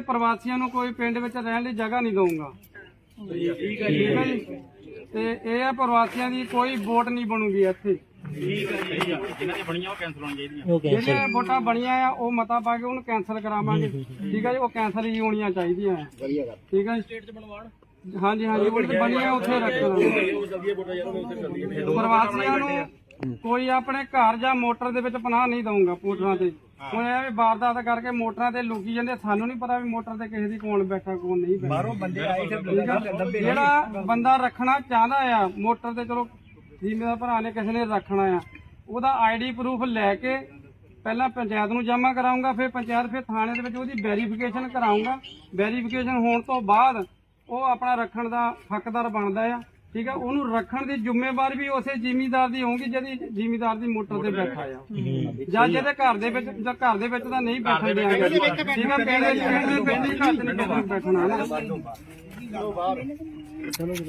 ਪ੍ਰਵਾਸੀਆਂ ਨੂੰ ਕੋਈ ਪਿੰਡ ਵਿੱਚ ਰਹਿਣ ਲਈ ਜਗ੍ਹਾ ਨਹੀਂ ਦਊਂਗਾ। ਠੀਕ ਹੈ ਜੀ? ਤੇ ਇਹ ਆ ਪ੍ਰਵਾਸੀਆਂ ਦੀ ਕੋਈ ਵੋਟ ਨਹੀਂ ਬਣੂਗੀ ਇੱਥੇ। ਜਿਨ੍ਹਾਂ ਦੀ ਬਣੀਆਂ ਉਹ ਕੈਂਸਲ ਹੋਣੀਆਂ ਚਾਹੀਦੀਆਂ ਜਿਹੜੀਆਂ ਵੋਟਾਂ ਬਣੀਆਂ ਆ ਉਹ ਮਤਾ ਪਾ ਕੇ ਉਹਨੂੰ ਕੈਨਸਲ ਕਰਾਵਾਂਗੇ। ਠੀਕ ਹੈ ਜੀ? ਉਹ ਕੈਨਸਲ ਹੀ ਹੋਣੀਆਂ ਚਾਹੀਦੀਆਂ ਠੀਕ ਹੈ ਸਟੇਟ 'ਚ ਬਣਵਾਣ ਹਾਂਜੀ ਹਾਂਜੀ। ਉਹ ਬਣੀਆਂ ਉੱਥੇ ਰੱਖਣਾ ਪ੍ਰਵਾਸੀਆਂ ਨੂੰ ਕੋਈ ਆਪਣੇ ਘਰ ਜਾਂ ਮੋਟਰ ਦੇ ਵਿੱਚ ਪਨਾਹ ਨਹੀਂ ਦਊਂਗਾ ਮੋਟਰਾਂ ਤੇ। ਹੁਣ ਇਹ ਵੀ ਵਾਰਦਾਤ ਕਰਕੇ ਮੋਟਰਾਂ ਤੇ ਲੁਕੀ ਜਾਂਦੇ ਸਾਨੂੰ ਨਹੀਂ ਪਤਾ ਵੀ ਮੋਟਰ ਤੇ ਕਿਸੇ ਦੀ ਕੌਣ ਬੈਠਾ ਕੌਣ ਨਹੀਂ ਬੈਠਾ। ਬਾਹਰੋਂ ਬੰਦੇ ਆਏ ਤੇ ਜਿਹੜਾ ਬੰਦਾ ਰੱਖਣਾ ਚਾਹੁੰਦਾ ਆ ਮੋਟਰ ਤੇ ਚਲੋ ਜ਼ਿਮੀਦਾਰ ਭਰਾ ਨੇ ਕਿਸੇ ਨੇ ਰੱਖਣਾ ਆ ਉਹਦਾ ਆਈਡੀ ਪ੍ਰੂਫ ਲੈ ਕੇ ਪਹਿਲਾਂ ਪੰਚਾਇਤ ਨੂੰ ਜਮ੍ਹਾਂ ਕਰਾਉਂਗਾ ਫਿਰ ਪੰਚਾਇਤ ਫਿਰ ਥਾਣੇ ਦੇ ਵਿੱਚ ਉਹਦੀ ਵੈਰੀਫਿਕੇਸ਼ਨ ਕਰਾਉਂਗਾ ਵੈਰੀਫਿਕੇਸ਼ਨ ਹੋਣ ਤੋਂ ਬਾਅਦ ਉਹ ਆਪਣਾ ਰੱਖਣ ਦਾ ਹੱਕਦਾਰ ਬਣਦਾ ਆ। ਠੀਕ ਆ ਉਹਨੂੰ ਰੱਖਣ ਦੀ ਜ਼ਿੰਮੇਵਾਰੀ ਵੀ ਉਸੇ ਜ਼ਿਮੀਦਾਰ ਦੀ ਹੋਊਗੀ ਜਿਹਦੀ ਜ਼ਿਮੀਦਾਰ ਦੀ ਮੋਟਰ ਤੇ ਬੈਠਾ ਆ। ਜਾਂ ਜਿਹਦੇ ਘਰ ਦੇ ਵਿੱਚ ਜਾਂ ਘਰ ਦੇ ਵਿੱਚ ਤਾਂ ਨਹੀਂ ਬੈਠਣ ਦਿਆਂਗੇ ਠੀਕ ਆ ਪਿੰਡ ਦੇ ਪਿੰਡ ਦੇ ਘਰ ਨਹੀਂ ਬੈਠਣ-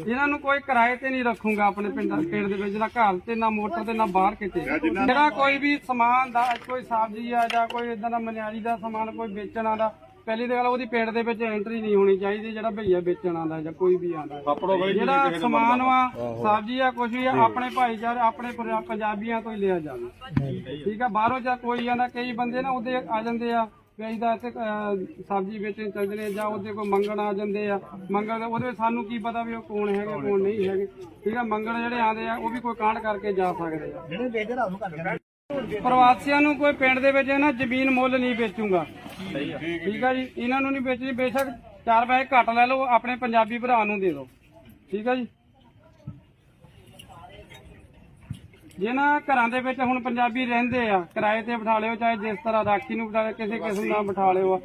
ਇਹਨਾਂ ਨੂੰ ਕੋਈ ਕਿਰਾਏ ਤੇ ਨਹੀਂ ਰੱਖੂਗਾ ਆਪਣੇ ਪਿੰਡ ਪਿੰਡ ਦੇ ਵਿੱਚ ਨਾ ਘਰ ਤੇ ਨਾ ਮੋਟਰ ਤੇ ਨਾ ਬਾਹਰ ਕਿਤੇ। ਜਿਹੜਾ ਕੋਈ ਵੀ ਸਮਾਨ ਦਾ ਕੋਈ ਸਬਜ਼ੀ ਆ ਜਾਂ ਕੋਈ ਇਦਾਂ ਦਾ ਮਨਿਆਰੀ ਦਾ ਸਮਾਨ ਕੋਈ ਵੇਚਣ ਆਉਂਦਾ ਪਹਿਲੀ ਤਾਂ ਗੱਲ ਉਹਦੀ ਪਿੰਡ ਦੇ ਵਿੱਚ ਐਂਟਰੀ ਨਹੀਂ ਹੋਣੀ ਚਾਹੀਦੀ ਜਿਹੜਾ ਭਈਆ ਵੇਚਣ ਆਉਂਦਾ ਜਾਂ ਕੋਈ ਵੀ ਆਉਂਦਾ। ਜਿਹੜਾ ਸਮਾਨ ਵਾ ਸਬਜ਼ੀ ਆ ਕੁਝ ਵੀ ਆ ਆਪਣੇ ਭਾਈਚਾਰੇ ਆਪਣੇ ਪੰਜਾ- ਪੰਜਾਬੀਆਂ ਤੋਂ ਹੀ ਲਿਆ ਜਾਵੇ। ਠੀਕ ਆ ਬਾਹਰੋਂ ਜਾਂ ਕੋਈ ਆਂਦਾ ਕਈ ਬੰਦੇ ਨਾ ਉਹਦੇ ਆ ਜਾਂਦੇ ਆ ਵੀ ਅਸੀਂ ਤਾਂ ਇੱਥੇ ਅਹ, ਸਬਜ਼ੀ ਵੇਚਣ ਚੱਲਦੇ ਨੇ ਜਾਂ ਉਹਦੇ ਕੋਈ ਮੰਗਣ ਆ ਜਾਂਦੇ ਆ। ਮੰਗਣ ਉਹਦੇ ਵਿੱਚ ਸਾਨੂੰ ਕੀ ਪਤਾ ਵੀ ਉਹ ਕੌਣ ਹੈਗੇ ਕੌਣ ਨਹੀਂ ਹੈਗੇ। ਠੀਕ ਆ ਮੰਗਣ ਜਿਹੜੇ ਆਉਂਦੇ ਆ ਉਹ ਵੀ ਕੋਈ ਕਾਂਡ ਕਰਕੇ ਜਾ ਸਕਦੇ ਆ। ਵੇਚਦੇ ਪ੍ਰਵਾਸੀਆਂ ਨੂੰ ਕੋਈ ਪਿੰਡ ਦੇ ਵਿੱਚ ਨਾ ਜ਼ਮੀਨ ਮੁੱਲ ਨਹੀਂ ਵੇਚੂਗਾ। ਠੀਕ ਆ ਜੀ ਇਹਨਾਂ ਨੂੰ ਨਹੀਂ ਵੇਚਣੀ ਬੇਸ਼ੱਕ ਚਾਰ ਪੈਸੇ ਘੱਟ ਲੈ ਲਓ ਆਪਣੇ ਪੰਜਾਬੀ ਭਰਾ ਨੂੰ ਦੇ ਦਿਓ। ਠੀਕ ਆ ਜੀ? ਜਿਹਨਾਂ ਘਰਾਂ ਦੇ ਵਿੱਚ ਹੁਣ ਪੰਜਾਬੀ ਰਹਿੰਦੇ ਆ ਕਿਰਾਏ ਤੇ ਬਿਠਾ ਲਿਓ ਚਾਹੇ ਜਿਸ ਤਰ੍ਹਾਂ ਰਾਖੀ ਨੂੰ ਬਿਠਾ ਲਿਓ ਕਿਸੇ ਕਿਸਮ ਨਾਲ ਬਿਠਾ ਲਿਓ ਆ।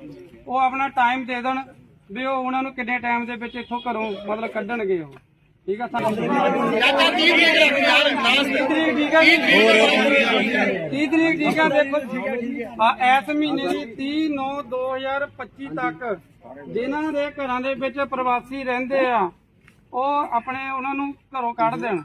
ਉਹ ਆਪਣਾ ਟਾਈਮ ਦੇ ਦੇਣ ਵੀ ਉਹ ਉਹਨਾਂ ਨੂੰ ਕਿੰਨੇ ਟਾਈਮ ਦੇ ਵਿੱਚ ਇੱਥੋਂ ਘਰੋਂ ਮਤਲਬ ਕੱਢਣਗੇ ਉਹ। ਠੀਕ ਆ ਸਾਨੂੰ ਠੀਕ ਆ ਜੀ? 30 ਤਰੀਕ ਠੀਕ ਆ ਦੇਖੋ ਆ ਇਸ ਮਹੀਨੇ ਦੀ 30 9 2025 ਤੱਕ ਜਿਨ੍ਹਾਂ ਦੇ ਘਰਾਂ ਦੇ ਵਿੱਚ ਪ੍ਰਵਾਸੀ ਰਹਿੰਦੇ ਆ ਉਹ ਆਪਣੇ ਉਹਨਾਂ ਨੂੰ ਘਰੋਂ ਕੱਢ ਦੇਣ।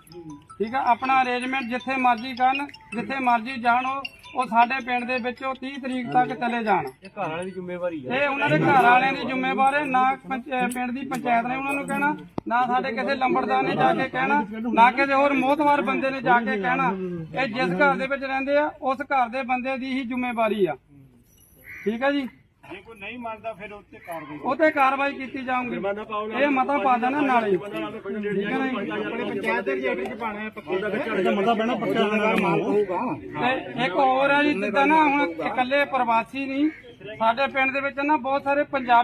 ਠੀਕ ਆ ਆਪਣਾ ਅਰੇਂਜਮੈਂਟ ਜਿੱਥੇ ਮਰਜ਼ੀ ਕਰਨ ਜਿੱਥੇ ਮਰਜ਼ੀ ਜਾਣ ਉਹ ਉਹ ਸਾਡੇ ਪਿੰਡ ਦੇ ਵਿੱਚ ਉਹ 30 ਤਰੀਕ ਤੱਕ ਚਲੇ ਜਾਣ। ਘਰ ਵਾਲੇ ਦੀ ਜ਼ਿੰਮੇਵਾਰੀ ਹੈ ਇਹ ਉਹਨਾਂ ਦੇ ਘਰ ਵਾਲਿਆਂ ਦੀ ਜ਼ਿੰਮੇਵਾਰੀ ਹੈ ਨਾ ਪੰਚ- ਪਿੰਡ ਦੀ ਪੰਚਾਇਤ ਨੇ ਉਹਨਾਂ ਨੂੰ ਕਹਿਣਾ ਨਾ ਸਾਡੇ ਕਿਸੇ ਲੰਬੜਦਾਰ ਨੇ ਜਾ ਕੇ ਕਹਿਣਾ ਨਾ ਕਿਸੇ ਹੋਰ ਮੋਹਤਵਾਰ ਬੰਦੇ ਨੇ ਜਾ ਕੇ ਕਹਿਣਾ। ਇਹ ਜਿਸ ਘਰ ਦੇ ਵਿੱਚ ਰਹਿੰਦੇ ਆ ਉਸ ਘਰ ਦੇ ਬੰਦੇ ਦੀ ਹੀ ਜ਼ਿੰਮੇਵਾਰੀ ਆ। ਠੀਕ ਹੈ ਜੀ? ਜੇ ਕੋਈ ਨਹੀਂ ਮੰਨਦਾ ਫਿਰ ਉੱਤੇ ਕਾਰਵਾਈ ਉਹ ਤੇ ਕਾਰਵਾਈ ਕੀਤੀ ਜਾਊਗੀ। ਇਹ ਮਤਾ ਪਾ ਦੇਣਾ ਨਾਲੇ। ਠੀਕ ਹੈ ਨਾ ਜੀ? ਪੰਚਾਇਤ ਦੇ ਰਜਿਸਟਰ ਚ ਪਾਣਾ ਹੈ ਪੱਕੇ। ਦਾ ਮਤਾ ਬਣਾ ਪੱਕਾ ਮਾਲ ਹੋਊਗਾ। ਤੇ ਇੱਕ ਹੋਰ ਹੈ ਜੀ ਜਿੱਦਾਂ ਨਾ ਹੁਣ ਇਕੱਲੇ ਪ੍ਰਵਾਸੀ ਨਹੀਂ ਸਾਡੇ ਪਿੰਡ ਦੇ ਵਿੱਚ ਨਾ ਬਹੁਤ ਸਾਰੇ ਪੰਜਾਬ